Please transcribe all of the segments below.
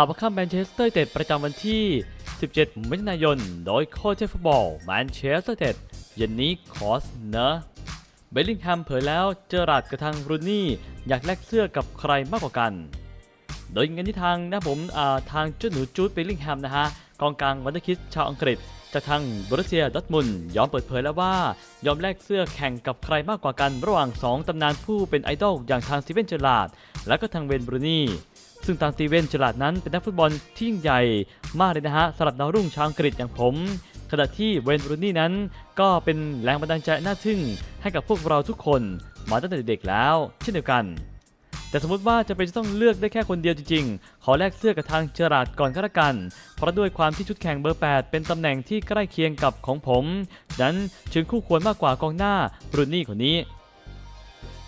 ข่าวประคัมแมนเชสเตอร์เต็ดประจำวันที่ 17 มิถุนายน โดยโค้ชเชฟฟุตบอลแมนเชสเตอร์เต็ดเย็นนี้คอสเนอะเบลลิงแฮมเผยแล้วเจอราดกับทางรูนี่ อยากแลกเสื้อกับใครมากกว่ากัน โดยงานที่ทางนะผมาทางเจ้าหนูจูดเบลลิงแฮมนะฮะกองกลางวันเดอร์คิสชาวอังกฤษจากทางบรัสเซียดอทมุนยอมเปิดเผยแล้วว่ายอมแลกเสื้อแข่งกับใครมากกว่ากัน ระหว่าง 2 ตำนานผู้เป็นไอดอลอย่างทางสตีเวนเจอราร์ดและก็ทางเวนบรูนี่ ซึ่งทางสตีเวนเจอราดนั้นเป็นนักฟุตบอลที่ยิ่งใหญ่มากเลยนะฮะสำหรับดาวรุ่งชาวอังกฤษอย่างผม ขณะที่เวนบรูนี่นั้น ก็เป็นแรงบันดาลใจน่าทึ่งให้กับพวกเราทุกคนมาตั้งแต่เด็กๆแล้ว เช่นเดียวกัน แต่สมมติว่าจะเป็นจะต้องเลือกได้แค่คนเดียวจริงๆ ขอแลกเสื้อกับทางเจอราดก่อนก็แล้วกัน เพราะด้วยความที่ชุดแข่งเบอร์ 8 เป็นตำแหน่งที่ใกล้เคียงกับของผมนั้นจึงคู่ควรมากกว่ากองหน้าบรูนี่คนนี้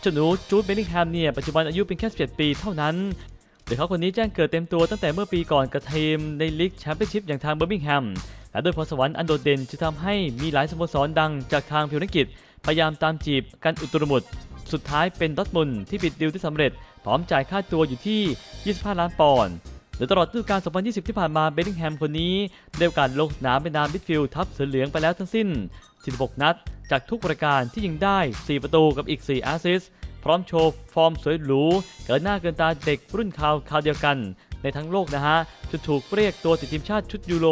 เจ้าหนูจูดเบลลิงแฮมเนี่ยปัจจุบันอายุเพียงแค่17ปีเท่านั้น โดยเขาคนนี้แจ้งเกิดเต็มตัวตั้งแต่เมื่อปีก่อนกับทีมในลีกแชมเปี้ยนชิพอย่างทางเบอร์มิงแฮม และด้วยพรสวรรค์อันโดดเด่นจะทำให้มีหลายสโมสรดังจากทางพิวนักกิจพยายามตามจีบกันอุตรมุดสุดท้ายเป็นดอทมุนที่ปิดดีลที่สำเร็จ พร้อมจ่ายค่าตัวอยู่ที่ 25 ล้านปอนด์โดยตลอดฤดูกาล 2020 ที่ผ่านมาเบลลิงแฮมคนนี้ได้โอกาสลงสนามเป็นนามมิดฟิลด์ทับเสือเหลืองไปแล้วทั้งสิ้น46นัด จากทุกปรายการที่ยิงได้ 4 ประตูกับอีก 4 แอสซิสต์ พร้อมโชว์ฟอร์มสวยหรูเกินหน้าเกินตาเด็กรุ่นข่าวข่าวเดียวกัน ในทั้งโลกนะฮะจนถูกเรียกตัวติดทีมชาติชุดยูโร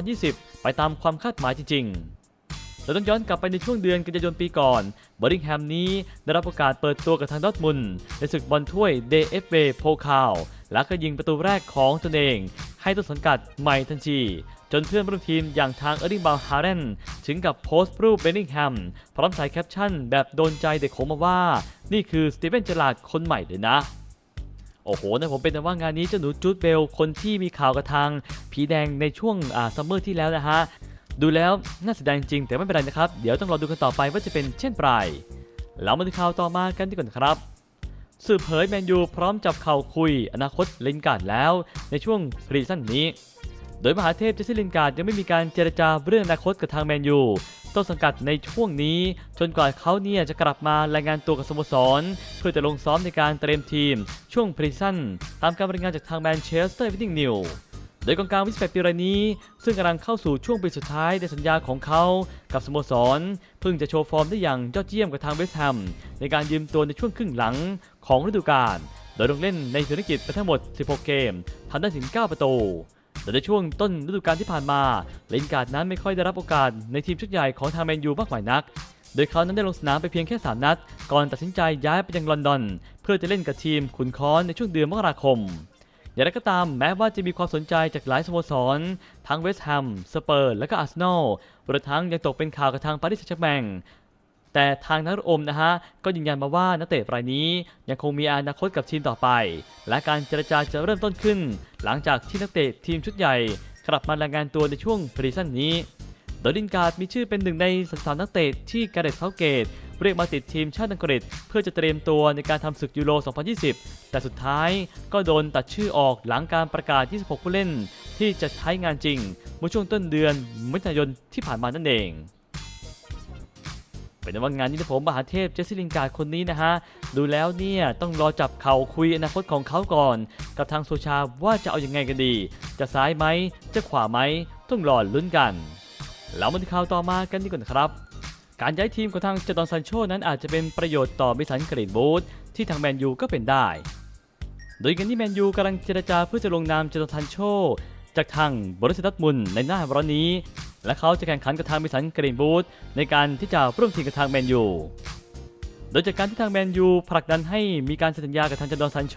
2020 ไปตามความคาดหมายจริง ๆเราต้องย้อนกลับไปในช่วงเดือนกันยายนปีก่อนเบอร์ดิงแฮมนี้ได้รับโอกาสเปิดตัวกับทางดอทมุนในศึกบอลถ้วย DFB โพคาลและก็ยิงประตูแรกของตนเอง ให้ต้นสังกัดใหม่ทันที จนเพื่อนร่วมทีมอย่างทางเออร์ดิงบาฮาร์เรนถึงกับโพสต์รูปเบลลิงแฮมพร้อมใส่แคปชั่นแบบโดนใจเด็กโขมาว่า นี่คือสตีเวนเจอราดคนใหม่เลยนะโอ้โหนะผมเป็นแต่ว่างานนี้เจ้าหนูจูดเบลคนที่มีข่าวกับทางผีแดงในช่วงอ่าซัมเมอร์ที่แล้วนะฮะ ดูแล้วน่าเสียดายจริง แต่ไม่เป็นไรนะครับ เดี๋ยวต้องรอดูกันต่อไปว่าจะเป็นเช่นไรแล้วมาดูข่าวต่อมากันดีกว่าครับ สืบเผยแมนยูพร้อมจับเข่าคุยอนาคตลินการ์ดแล้วในช่วงพรีซั่นนี้ โดยมหาเทพเจสซี่ลินการ์ดยังไม่มีการเจรจาเรื่องอนาคตกับทางแมนยูต้นสังกัดในช่วงนี้ จนกว่าเขาเนี่ยจะกลับมารายงานตัวกับสโมสร เพื่อจะลงซ้อมในการเตรียมทีม ช่วงพรีซั่นตามการรายงานจากทางแมนเชสเตอร์วินนิงนิวโดยกองกลางวิสเปปีรายนี้ ซึ่งกำลังเข้าสู่ช่วงปีสุดท้ายในสัญญาของเขากับสโมสร เพิ่งจะโชว์ฟอร์มได้อย่างยอดเยี่ยมกับทางเวสต์แฮมในการยืมตัวในช่วงครึ่งหลังของฤดูกาลโดยลงเล่นในธุรกิจไปทั้งหมด 16 เกมทำได้ถึง 9 ประตู โดยในช่วงต้นฤดูกาลที่ผ่านมาเลนการ์ดนั้นไม่ค่อยได้รับโอกาสในทีมชุดใหญ่ของทางแมนยูมากมายนัก โดยเขานั้นได้ลงสนามไปเพียงแค่ 3 นัด ก่อนตัดสินใจย้ายไปยังลอนดอน เพื่อจะเล่นกับทีมขุนค้อนในช่วงเดือนมกราคมอย่างไรก็ตามแม้ว่าจะมีความสนใจจากหลายสโมสร ทั้งเวสต์แฮม สเปอร์ และก็อาร์เซนอลรวมทั้งยังตกเป็นข่าวกับทางปารีสแซงต์แชร์แมง แต่ทางนักอมนะฮะก็ยืนยันมาว่านักเตะรายนี้ ยังคงมีอนาคตกับทีมต่อไป และการเจรจาจะเริ่มต้นขึ้น หลังจากที่นักเตะทีมชุดใหญ่ กลับมารายงานตัวในช่วงพรีซั่นนี้โดยลินการ์ดมีชื่อเป็นหนึ่งในสสามนักเตะที่การ์เรตเซาเกตเรียกมาติดทีมชาติอังกฤษ เพื่อจะเตรียมตัวในการทำศึกยูโร 2020 แต่สุดท้ายก็โดนตัดชื่อออกหลังการประกาศ 26 ผู้เล่น ที่จะใช้งานจริงเมื่อช่วงต้นเดือนมิถุนายนที่ผ่านมานั่นเอง เป็นว่างานนี้นะผมมหาเทพเจสซี่ลินการ์ดคนนี้นะฮะ ดูแล้วเนี่ยต้องรอจับเข่าคุยอนาคตของเขาก่อน กับทางโซชาว่าจะเอาอยัางไงกันดี จะซ้ายไหมจะขวาไหมต้องรอลุ้นกันแล้วมาดูข่าวต่อมากันดีกว่านะครับ การย้ายทีมของทางเจดอนซันโชนั้นอาจจะเป็นประโยชน์ต่อมิสันกรีนบูธที่ทางแมนยูก็เป็นได้ โดยกันที่แมนยูกำลังเจรจาเพื่อจะลงนามเจดอนซันโชจากทางบริษัทมุนในหน้าร้อนนี้ และเขาจะแข่งขันกับทางมิสันกรีนบูธในการที่จะร่วมทีมกับทางแมนยู โดยจากการที่ทางแมนยูผลักดันให้มีการเซ็นสัญญากับทางจันดอนซันโช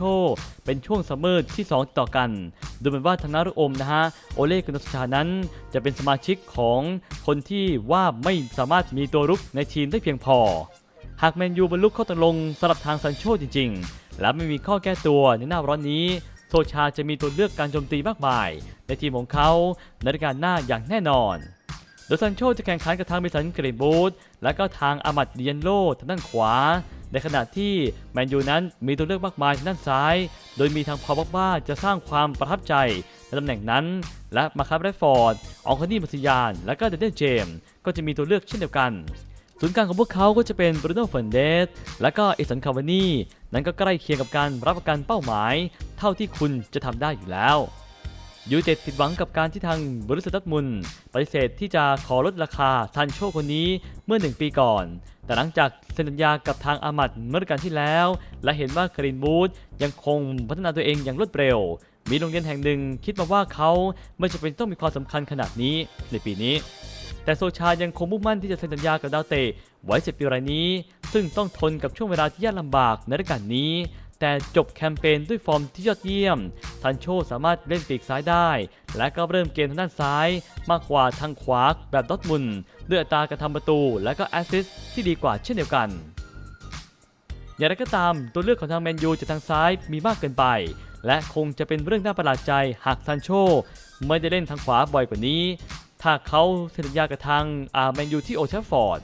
เป็นช่วงซัมเมอร์ที่ 2 ต่อกัน ดูเหมือนว่าทางนารุอมนะฮะ โอเล่กุนสชานั้น จะเป็นสมาชิกของคนที่ว่าไม่สามารถมีตัวรุกในทีมได้เพียงพอ หากแมนยูบรรลุข้อตกลงสำหรับทางซันโชจริง ๆ และไม่มีข้อแก้ตัวในหน้าร้อนนี้โซชาจะมีตัวเลือกการโจมตีมากมาย ในทีมของเขาในรายการหน้าอย่างแน่นอน โดยซันโชจะแข่งขันกับทางเมสันกรีนบูธและก็ทางอามัดเดียนโลทางด้านขวา ในขณะที่แมนยูนั้นมีตัวเลือกมากมายทางด้านซ้าย โดยมีทางพอบอกว่าจะสร้างความประทับใจในตำแหน่งนั้น และมาคับไรฟอร์ด อองคานี่มัสยาน และก็เดนเดนเจมก็จะมีตัวเลือกเช่นเดียวกันศูนย์กลางของพวกเขาก็จะเป็นบรูโน่เฟร์นเดสและก็เอสันคาวานี่นั้นก็ใกล้เคียงกับการรับประกันเป้าหมาย เท่าที่คุณจะทำได้อยู่แล้ว ยูเต็ดผิดหวังกับการที่ทางบริษัทดัตมุนปฏิเสธที่จะขอลดราคาซันโชคนนี้เมื่อหนึ่งปีก่อน แต่หลังจากเซ็นสัญญากับทางอามัดเมื่อฤดูกาลที่แล้ว และเห็นว่าคารินบูธยังคงพัฒนาตัวเองอย่างรวดเร็ว มีโรงเรียนแห่งหนึ่งคิดมาว่าเขาไม่จำเป็นต้องมีความสำคัญขนาดนี้ในปีนี้ แต่โซชายังคงมุ่งมั่นที่จะเซ็นสัญญากับดาวเตะไว้เจ็ดปีรายนี้ ซึ่งต้องทนกับช่วงเวลาที่ยากลำบากในฤดูกาลนี้ แต่จบแคมเปญด้วยฟอร์มที่ยอดเยี่ยมซันโชสามารถเล่นปีกซ้ายได้ และก็เริ่มเกมทางด้านซ้าย มากกว่าทางขวาแบบดอทมุนด้วยอัตราการทำประตู และก็แอสซิสที่ดีกว่าเช่นเดียวกันอย่างไรก็ตามตัวเลือกของทางแมนยูจากทางซ้ายมีมากเกินไป และคงจะเป็นเรื่องน่าประหลาดใจหากซันโชไม่ได้เล่นทางขวาบ่อยกว่านี้ ถ้าเขาเซ็นสัญญากับทางอาแมนยูที่โอลด์แทราฟฟอร์ด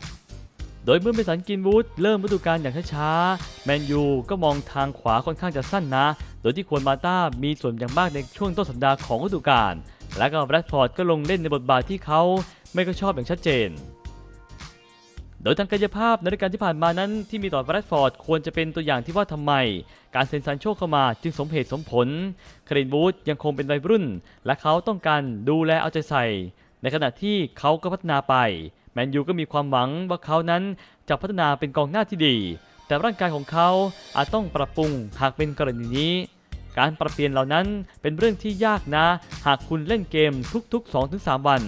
โดยเมื่อเมสันกินวูดเริ่มฤดูกาลอย่างช้าๆ แมนยูก็มองทางขวาค่อนข้างจะสั้นนะ โดยที่ควรมาต้ามีส่วนอย่างมากในช่วงต้นสัปดาห์ของฤดูกาล และก็แรดฟอร์ดก็ลงเล่นในบทบาทที่เขาไม่ก็ชอบอย่างชัดเจน โดยทางกายภาพในฤดูกาลที่ผ่านมานั้นที่มีต่อแรดฟอร์ดควรจะเป็นตัวอย่างที่ว่าทำไม การเซ็นซันโชเข้ามาจึงสมเหตุสมผล คารินบูธยังคงเป็นวัยรุ่น และเขาต้องการดูแลเอาใจใส่ ในขณะที่เขาก็พัฒนาไป แมนยูก็มีความหวังว่าเขานั้นจะพัฒนาเป็นกองหน้าที่ดี แต่ร่างกายของเขาอาจต้องปรับปรุงหากเป็นกรณีนี้ การปรับเปลี่ยนเหล่านั้นเป็นเรื่องที่ยากนะ หากคุณเล่นเกมทุก ๆ 2-3 วัน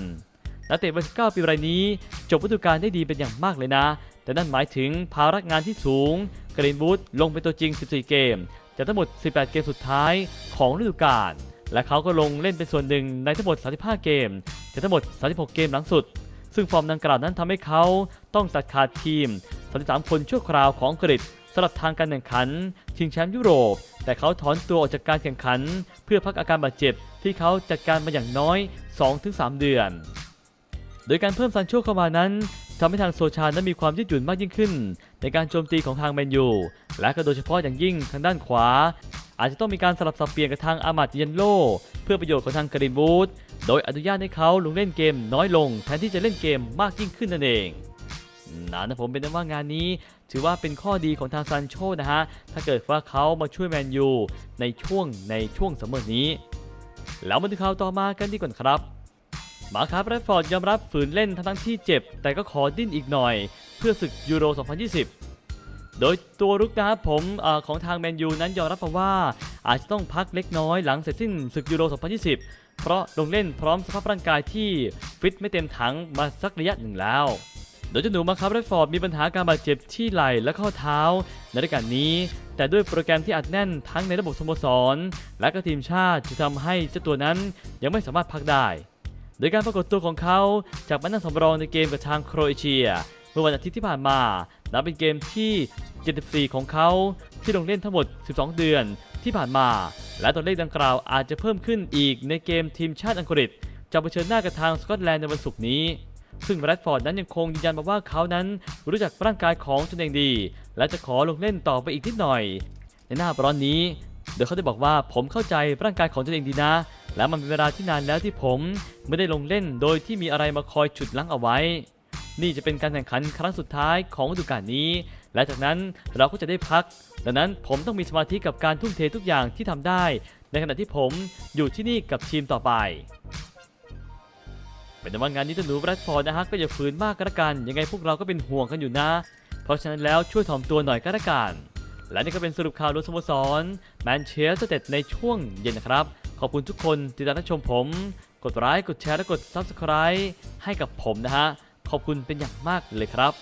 นักเตะวัย19ปีรายนี้ จบฤดูกาลได้ดีเป็นอย่างมากเลยนะ แต่นั่นหมายถึงภาระงานที่สูงกรีนบูธลงเป็นตัวจริง 14 เกมจากทั้งหมด 18 เกมสุดท้ายของฤดูกาลและเขาก็ลงเล่นเป็นส่วนหนึ่งในทั้งหมด 35 เกมจากทั้งหมด 36 เกมหลังสุด ซึ่งฟอร์มดังกล่าวนั้นทำให้เขาต้องตัดขาดทีม 33 คนชั่วคราวของอังกฤษสำหรับทางการแข่งขัน ชิงแชมป์ยุโรป แต่เขาถอนตัวออกจากการแข่งขัน เพื่อพักอาการบาดเจ็บที่เขาจัดการมาอย่างน้อย 2-3 เดือน โดยการเพิ่มซันโชเข้ามานั้น ทำให้ทางโซชานั้นมีความยืดหยุ่นมากยิ่งขึ้น ในการโจมตีของทางแมนยู และก็โดยเฉพาะอย่างยิ่งทางด้านขวา อาจจะต้องมีการสลับสับเปลี่ยนกับทางอามัดเยนโล เพื่อประโยชน์ของทางกรีนบูธโดยอนุญาตให้เขาลงเล่นเกมน้อยลง แทนที่จะเล่นเกมมากยิ่งขึ้นนั่นเองนะนะผมเป็นนั้นว่างานนี้ ถือว่าเป็นข้อดีของทางซันโชนะฮะ ถ้าเกิดว่าเขามาช่วยแมนยูในช่วงในช่วงเสมอนี้ แล้วมาดูข่าวต่อมากันดีกว่าครับ มาครับแรดฟอร์ดยอมรับฝืนเล่นทั้งที่เจ็บ แต่ก็ขอดิ้นอีกหน่อย เพื่อศึกยูโร 2020 โดยตัวรุกนะครับผมอของทางแมนยูนั้นยอมรับมาว่า อาจจะต้องพักเล็กน้อยหลังเสร็จสิ้นศึกยูโร 2020 เพราะลงเล่นพร้อมสภาพร่างกายที่ฟิตไม่เต็มถังมาสักระยะหนึ่งแล้วโดยเจ้าหนูมาครับแรดฟอร์ดมีปัญหาการบาดเจ็บที่ไหล่และข้อเท้าในฤดูกาลนี้ แต่ด้วยโปรแกรมที่อัดแน่นทั้งในระบบสโมสร และก็ทีมชาติจะทำให้เจ้าตัวนั้นยังไม่สามารถพักได้ ดยการปรากฏตัวของเขาจากมานั่งสำรองในเกมกับทางโครเอเชีย เมื่อวันอาทิตย์ที่ผ่านมา นับเป็นเกมที่ 74 ของเขาที่ลงเล่นทั้งหมด 12 เดือนที่ผ่านมา และตัวเลขดังกล่าวอาจจะเพิ่มขึ้นอีกในเกมทีมชาติอังกฤษ จะเผชิญหน้ากับทางสกอตแลนด์ในวันศุกร์นี้ ซึ่งแรดฟอร์ดนั้นยังคงยืนยันมาว่าเขานั้นรู้จักร่างกายของตนเองดี และจะขอลงเล่นต่อไปอีกนิดหน่อย ในหน้าร้อนนี้โดยเขาได้บอกว่าผมเข้าใจร่างกายของตนเองดีนะ และมันเป็นเวลาที่นานแล้วที่ผมไม่ได้ลงเล่นโดยที่มีอะไรมาคอยฉุดลั้งเอาไว้ นี่จะเป็นการแข่งขันครั้งสุดท้ายของฤดูกาลนี้ และจากนั้นเราก็จะได้พัก ดังนั้นผมต้องมีสมาธิกับการทุ่มเททุกอย่างที่ทำได้ ในขณะที่ผมอยู่ที่นี่กับทีมต่อไป เป็นว่างานนี้ถ้าหนูแรดฟอร์ดนะฮะก็อย่าฝืนมากก็แล้วกัน ยังไงพวกเราก็เป็นห่วงกันอยู่นะ เพราะฉะนั้นแล้วช่วยถ่อมตัวหน่อยก็แล้วกันและนี่ก็เป็นสรุปข่าวรวมสโมสรแมนเชสเตอร์ในช่วงเย็นนะครับ ขอบคุณทุกคนที่ติดตามรับชมผม กดไลค์กดแชร์และกด Subscribe ให้กับผมนะฮะ ขอบคุณเป็นอย่างมากเลยครับ